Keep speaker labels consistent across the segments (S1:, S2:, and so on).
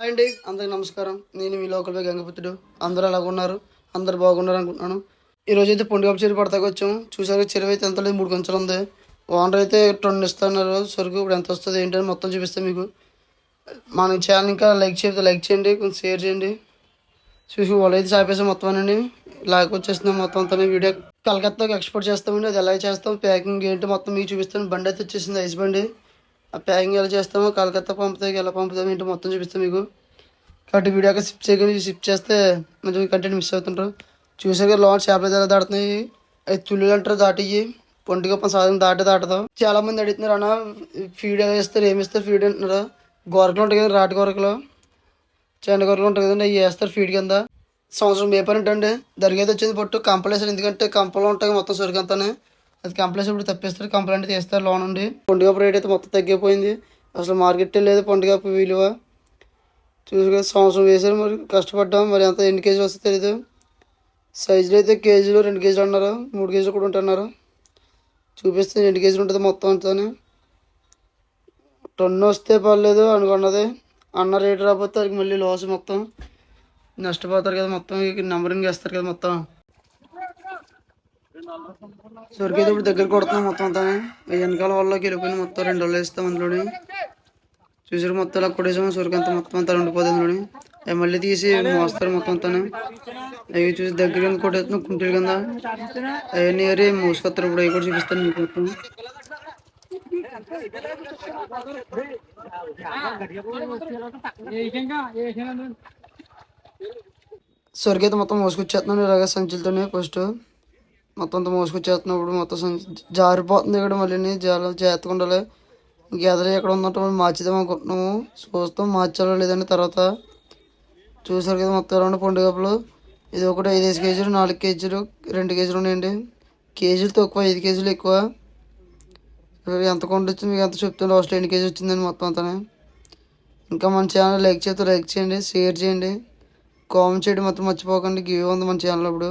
S1: Hi అండి అందరికి నమస్కారం. నేను మీ లోకల్ బై గంగపుత్రుడు. అందరూ ఎలాగ ఉన్నారు. అందరు బాగున్నారు అనుకుంటున్నాను. ఈరోజు అయితే పొండుగప్ప చెరువు పడతాకి వచ్చాము. చూసారు చెరువు అయితే ఎంత లేదు మూడు కొంచెలు ఉంది. ఓనర్ అయితే రెండు ఇస్తున్నారు. సరుకు ఇప్పుడు ఎంత వస్తుంది ఏంటని మొత్తం చూపిస్తాను మీకు. మన ఛానల్ ఇంకా లైక్ చేస్తే లైక్ చేయండి కొంచెం షేర్ చేయండి. చూసి వాళ్ళు అయితే చాపేసాం మొత్తం అండి లాక్ వచ్చేస్తున్నాం మొత్తం అంతా. వీడియో కలకత్తాకి ఎక్స్పోర్ట్ చేస్తామండి. అది ఎలా చేస్తాం ప్యాకింగ్ ఏంటి మొత్తం మీకు చూపిస్తాను. బండి అయితే వచ్చేసింది ఐస్ బండి. ఆ ప్యాకింగ్ ఎలా చేస్తామో కలకత్తా పంపుతాయి ఎలా పంపుతామో ఏంటో మొత్తం చూపిస్తాం మీకు. కాబట్టి వీడియో షిఫ్ట్ చేయకుండా షిఫ్ట్ చేస్తే మంచిగా కంటెంట్ మిస్ అవుతుంటారు. చూసాక కదా లోన్ చేపలు ఎలా దాడుతున్నాయి అవి తుల్లులు అంటారు దాటివి పొంటిగప్ప సాధన దాటి దాటదాం చాలా మంది అడుగుతున్నారు అన్న ఫీడ్ ఎలా ఇస్తారు ఏమి ఇస్తారు ఫీడ్ అంటున్నారు? గొరకలు ఉంటాయి కదా రాటి గొరకలు. చెండ గొర్రెలు ఉంటాయి కదండి అవి వేస్తారు ఫీడ్ కింద. సంవత్సరం మేపర్ అండి. దరిగేది వచ్చింది పట్టు కంపలేసారు ఎందుకంటే కంపలు ఉంటాయి మొత్తం సరికంతానే. అది కంప్లైంట్స్ ఇప్పుడు తప్పిస్తారు కంప్లైంట్ అంటే తీస్తారు లోన్ ఉండి పండుగ రేట్ అయితే మొత్తం తగ్గిపోయింది. అసలు మార్కెట్ లేదు పండుగ విలువ. చూసుకొని సంవత్సరం వేసారు మరి కష్టపడ్డాం. మరి ఎంత ఎన్ని కేజీలు వస్తే తెలీదు. సైజులు అయితే కేజీలు రెండు కేజీలు అన్నారు మూడు కేజీలు కూడా ఉంటున్నారు చూపిస్తే రెండు కేజీలు ఉంటుంది మొత్తం అంతానే. టన్ను వస్తే పర్లేదు అనుకున్నది. అన్న రేటు రాకపోతే మళ్ళీ లాస్ మొత్తం. నష్టపోతారు కదా మొత్తం నెంబరింగ్ వేస్తారు కదా మొత్తం. సొరికైతే ఇప్పుడు దగ్గర కొడుతున్నాం మొత్తం అంతా. వెనకాల వాళ్ళకి వెళ్ళిపోయింది మొత్తం రెండు రోజులు వేస్తాం అందులోని. చూసారు మొత్తం ఇలా కొట్టేసాము? సొరికి అంతా మొత్తం అంతా ఉండిపోతుంది అందులోని. అవి మళ్ళీ తీసి మోస్తారు మొత్తం అంతా అవి చూసి దగ్గర కింద కొట్టేస్తున్నాం కుంటీల కింద. అవన్నీ ఏరి మోసుకొస్తారు ఇప్పుడు అవి కూడా చూపిస్తాను మీకు మొత్తం. సొరికి మొత్తం మోసుకొచ్చేస్తున్నాను ఇలాగ సంచులతోనే ఫస్ట్. మొత్తం అంతా మోసుకొచ్చేస్తున్నప్పుడు మొత్తం జారిపోతుంది ఇక్కడ మళ్ళీ జాలి జాగ్రత్తగా ఉండాలి. గెదర ఎక్కడ ఉందంటే మనం మార్చిదాం అనుకుంటున్నాము. చూస్తాం మార్చాలో లేదండి తర్వాత చూసారు కదా మొత్తం రెండు పండుగలు ఇది ఒకటి ఐదు ఐదు కేజీలు నాలుగు కేజీలు రెండు కేజీలు ఉన్నాయండి. కేజీలు తక్కువ ఐదు కేజీలు ఎక్కువ. ఎంత ఎంత కొండొచ్చు మీకు ఎంత చెప్తాను లాస్ట్ ఎన్ని కేజీ వచ్చిందండి మొత్తం అంతా ఇంకా మన ఛానల్ లైక్ చేస్తే లైక్ చేయండి షేర్ చేయండి. కామెంట్ చేయడం మొత్తం మర్చిపోకండి. గివ్ ఉంది మన ఛానల్ ఇప్పుడు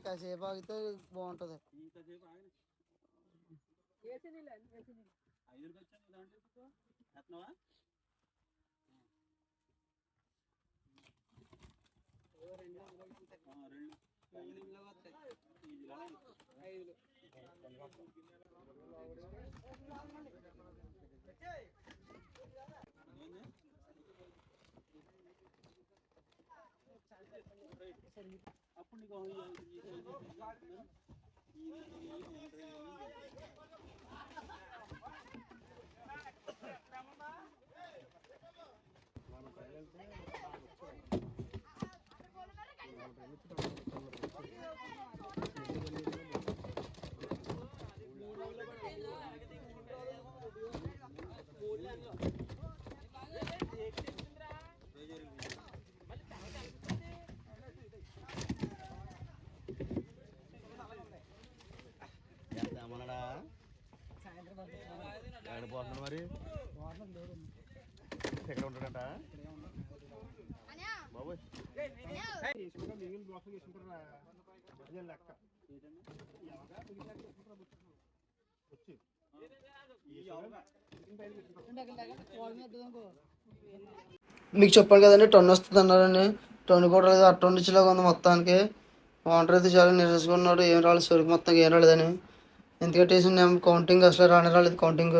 S1: కాసేపు ఆగితే బాగుంటుంది.
S2: ఇంతసేపు ఆగిన ఐదుకి వచ్చాను దాంట్లో ఇప్పుడు ఎత్తనావా ఆ, రెండు ఐదు అప్పుడు నీకు
S3: ఏమన్నాడా ఎక్కడ పోతున్నాడు మరి? ఎక్కడ ఉంటాడంట? వచ్చి
S1: మీకు చెప్పాను కదండి టన్ వస్తుంది అన్నారండి టన్ కూడా లేదు అట్ట వండించలాగా ఉంది మొత్తానికి. వాటర్ అయితే చాలా నిరసగా ఉన్నాడు ఏం రాలేదు సరుకు మొత్తం ఏం రాలేదని. ఎందుకంటే నేను కౌంటింగ్ అసలు రాని రాలేదు కౌంటింగ్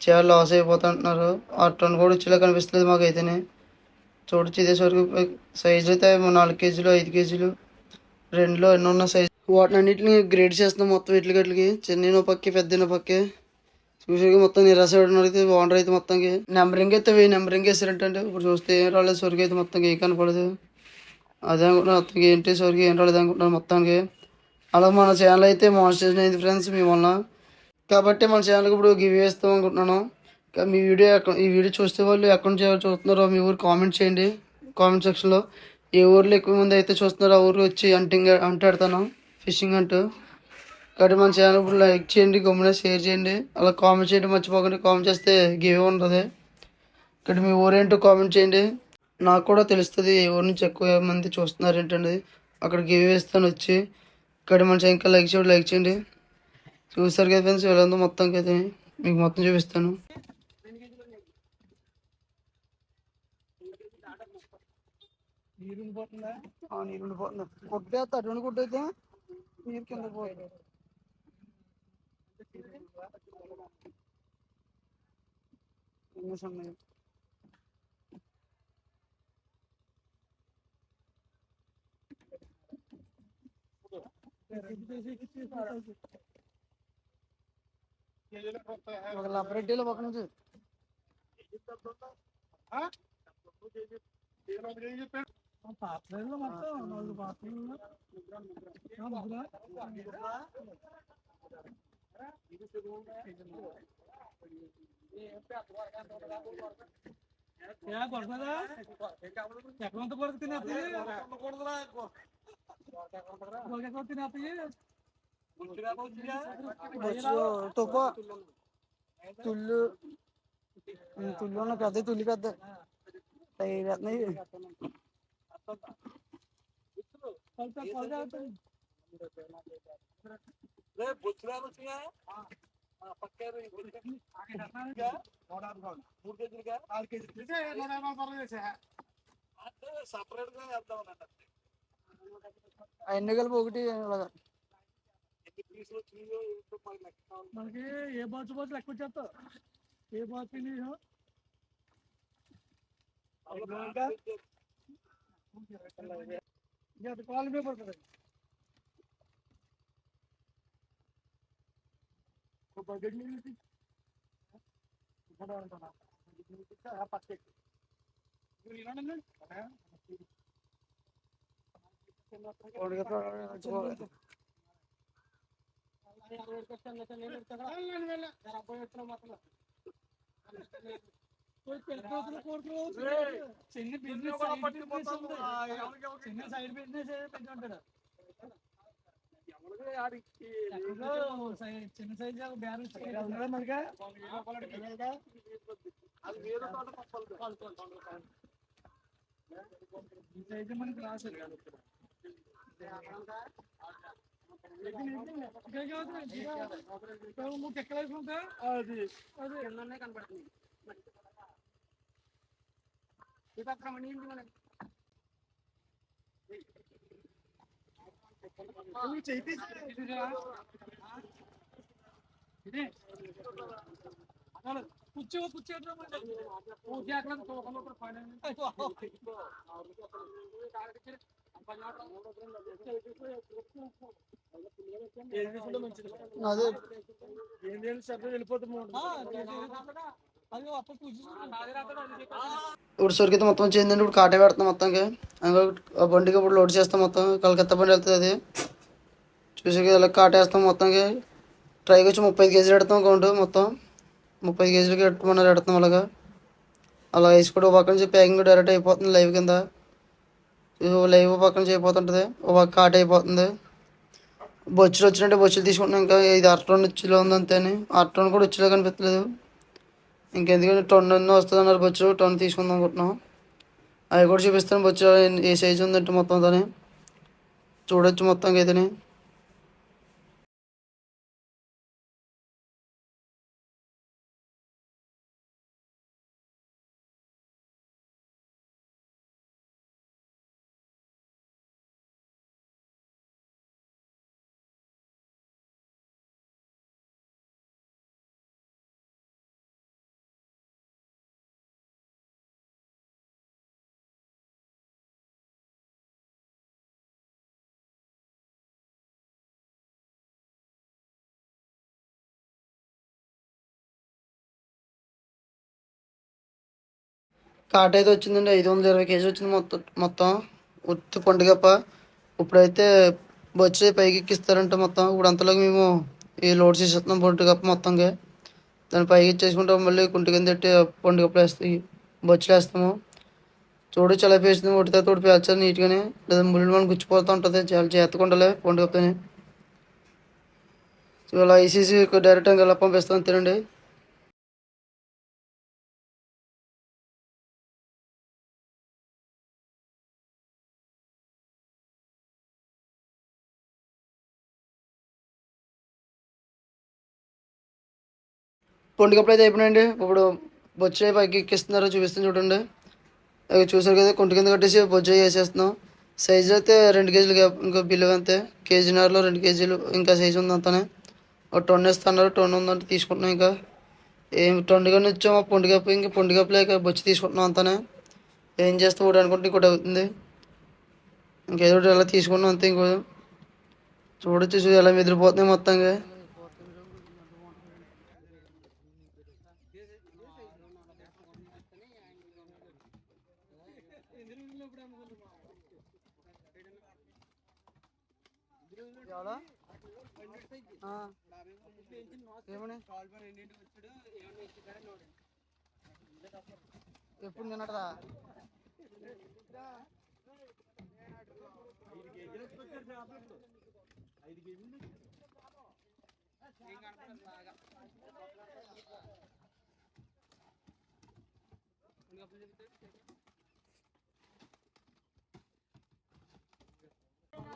S1: చాలా లాస్ అయిపోతుంటున్నారు ఆ టన్ కూడా వచ్చేలా కనిపిస్తలేదు మాకు అయితేనే చూడొచ్చు ఇదే సరుకు సైజు అయితే నాలుగు కేజీలు ఐదు కేజీలు. రెండులో ఎన్నో ఉన్న సైజు వాటిని అన్నింటిని గ్రేడ్ చేస్తున్నాం మొత్తం ఇట్లకి ఇట్లకి చిన్న పక్కే పెద్ద పక్కే. చూసాక మొత్తం నిరాశ అయితే ఓనర్ అయితే మొత్తంకి నెంబరింగ్ అయితే వెయ్యి నెంబరింగ్ వేసారంటే ఇప్పుడు చూస్తే ఏం రాలేదు సరుకు అయితే మొత్తం ఏం కనపడదు. అదే అనుకుంటున్నాను మొత్తం ఏంటి సరికి ఏం రాలేదు అనుకుంటున్నాను మొత్తానికి. అలా మన ఛానల్ అయితే మానిటైజేషన్ అయింది ఫ్రెండ్స్ మీ కాబట్టి మన ఛానల్కి ఇప్పుడు గివ్ వేస్తాం అనుకుంటున్నాను. మీ వీడియో ఈ వీడియో చూస్తే వాళ్ళు ఎక్కడి నుంచి చూస్తున్నారో మీ ఊరు కామెంట్ చేయండి. కామెంట్ సెక్షన్లో ఏ ఊర్లో ఎక్కువ మంది అయితే చూస్తున్నారో ఆ ఊరు వచ్చి అంటింగ్ అంటాడుతాను ఫిషింగ్ అంటూ కాబట్టి మన ఛానల్ ఇప్పుడు లైక్ చేయండి గమ్మున షేర్ చేయండి. అలా కామెంట్ చేయండి మర్చిపోకండి. కామెంట్ చేస్తే గివ్ ఉంటుంది ఇక్కడ మీ ఊరేంటో కామెంట్ చేయండి. నాకు కూడా తెలుస్తుంది ఏ ఊరు నుంచి ఎక్కువ మంది చూస్తున్నారు ఏంటండి అక్కడ గివ్ వేస్తాను వచ్చి. ఇక్కడ మన ఇంకా లైక్ చేయండి లైక్ చేయండి. చూస్తారు కదా ఫ్రెండ్స్ వీళ్ళంతా మొత్తం కదా మీకు మొత్తం చూపిస్తాను.
S2: నీరు ఉండిపోతుందా
S1: నీరు ఉండిపోతుంది? కొట్టేస్తా అటువంటి కొట్టయితే నీరు కింద పోయి ఉన్నాయి ఒక లబ్బరెడ్డిలో ఒక నుంచి
S2: పాత్రలో మొత్తం నాలుగు పాత్రలు కొడుతుందా ఎక్కడ కొడుకు తినేది తినేది
S1: తుప్ప తుళ్ళు ఉమ్, తుళ్ళు ఉన్న పెద్ద తుల్లి పెద్ద తయారు అన్ని కలిపి ఒకటి ఇలాగా
S2: మనకి ఏ బాచు బాచు లెక్క వచ్చేస్తా ఏ బాచు కాలు మీద పడుతుంది చిన్న బిజినెస్ చిన్న సైడ్ బిజినెస్ పెట్టుకుంటాడు చిన్న సైజ్ బ్యాలెన్స్ మనగా ఈ సైజ్ మనకి రాసు మూడు ఎక్కడ వేసుకుంటా అది అది కనబడుతుంది కూర్చో కూర్చో
S1: అదే
S2: ఏంటి శబ్దం వెళ్ళిపోతుంది
S1: ఇప్పుడు సరికి మొత్తం చేయిందండి ఇప్పుడు కాటే పెడతాం మొత్తంకి ఆ బండికి ఇప్పుడు లోడ్ చేస్తాం మొత్తం. కలకత్తా బండి వెళ్తుంది అది. చూసి ఇలా కాటేస్తాం మొత్తంకి ట్రైకి వచ్చి ముప్పై కేజీలు పెడతాం కౌంట్ మొత్తం. ముప్పై కేజీలకి పెట్టమన్నారు పెడతాం అలాగా. అలా వేసి కూడా ఒక నుంచి ప్యాకింగ్ డైరెక్ట్ అయిపోతుంది లైవ్ కింద. లైవ్ పక్కన లైవ్ ఓ పక్క ఒక అయిపోతుంది. బొచ్చులు వచ్చినట్టే బొచ్చులు తీసుకుంటున్నాం. ఇంకా ఇది అరటోన్ వచ్చిలో ఉంది అంతేని అరటోన్ కూడా ఉచ్చులో కనిపించలేదు. ఇంకెందుకంటే టొన్ ఎన్నో వస్తుంది అన్నారు బొచ్చు టొన్ తీసుకుందాం అనుకుంటున్నాం. అవి కూడా చూపిస్తాను బొచ్చు ఏ సైజు ఉందంటే మొత్తం దాని చూడొచ్చు మొత్తం అయితేనే. కాట అయితే వచ్చిందండి. ఐదు వందల ఇరవై కేజీ వచ్చింది మొత్తం మొత్తం. ఉత్తి పండుగప్ప. ఇప్పుడైతే బొచ్చి పైకి ఎక్కిస్తారంట మొత్తం. ఇప్పుడు అంతలోకి మేము ఈ లోడ్ చేసేస్తున్నాం పండుగప్ప మొత్తంగా. దాన్ని పైకి ఇచ్చేసుకుంటాం మళ్ళీ కుంటి కింద పెట్టి పండుగప్పలు వేస్తాయి బొచ్చులు వేస్తాము చూడు చాలా పేస్తుంది ఒకటితో తోడు పేల్చాలి నీట్గానే. లేదా ముళ్ళు మనం గుచ్చిపోతూ ఉంటుంది. చాలా చేతగా ఉండాలి పండుగప్పని. సో ఇలా ఐసీసీ డైరెక్ట్ ఇలా పంపిస్తాం. తినండి. పండుగప్పుడు అయితే అయిపోయినండి ఇప్పుడు బొచ్చే పైకి ఎక్కిస్తున్నారో చూపిస్తుంది చూడండి. అవి చూసారు కదా కుంటి కింద కట్టేసి బొజ్జ వేసేస్తున్నాం. సైజు అయితే రెండు కేజీలు ఇంకా బిల్లు అంతే. కేజీన్నరలో రెండు కేజీలు ఇంకా సైజు ఉంది అంతానే. ఒక టొన్ ఇస్తున్నారు టొన్ ఉందంటే తీసుకుంటున్నాం ఇంకా. ఏం టొండుగానే వచ్చాము ఆ పొండుగప్పు ఇంకా పొండుగప్పులే ఇక బొచ్చి తీసుకుంటున్నాం అంతానే. ఏం చేస్తే ఒకటి అనుకుంటే ఇంకోటి అవుతుంది. ఇంకేదో ఒకటి ఎలా తీసుకున్నాం అంతే ఇంకో. చూడొచ్చు ఎలా మెదిరిపోతున్నాయి మొత్తంగా. ఎవరా? ఆ. ఏమని ఎప్పుడు నిన్నటదా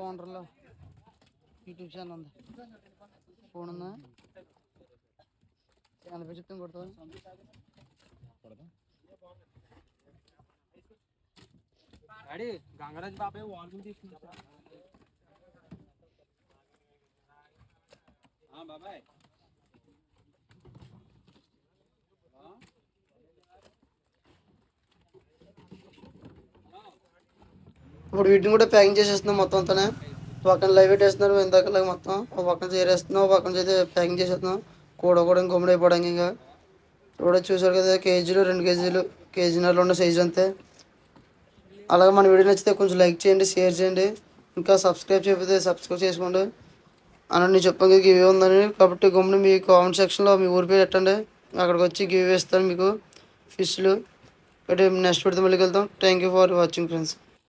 S1: ఓనర్లో యూట్యూబ్ ఛానల్ ఉంది. ఫోన్ ఉందా? ఎనభై చెప్తాను కొడతా
S2: డాడీ గంగరాజ్ బాబాయ్ వాల్యూమ్ తీసుకుంటా బాబాయ్.
S1: ఇప్పుడు వీటిని కూడా ప్యాకింగ్ చేసేస్తున్నాం మొత్తం అంతా పక్కన లైవ్ పెట్టేస్తున్నారు ఇందాక మొత్తం. ఒక పక్కన చేరేస్తున్నాం ఒక పక్కన అయితే ప్యాకింగ్ చేసేస్తున్నాం. కూడా కూడా ఇంకొమ్మడి అయిపోవడానికి ఇంకా. కూడా చూసారు కదా కేజీలు రెండు కేజీలు కేజీన్నరలో ఉన్న సైజు అంతే. అలాగే మన వీడియో నచ్చితే కొంచెం లైక్ చేయండి షేర్ చేయండి. ఇంకా సబ్స్క్రైబ్ చేయకపోతే సబ్స్క్రైబ్ చేసుకోండి. అని నేను చెప్పాను గివ్ ఉందని. కాబట్టి గమ్మున మీ కామెంట్ సెక్షన్లో మీ ఊరి పేరు పెట్టండి. అక్కడికి వచ్చి గివ్ ఇస్తాను మీకు ఫిష్లు. నెక్స్ట్ పెడితే మళ్ళీ వెళ్తాం thank you for watching friends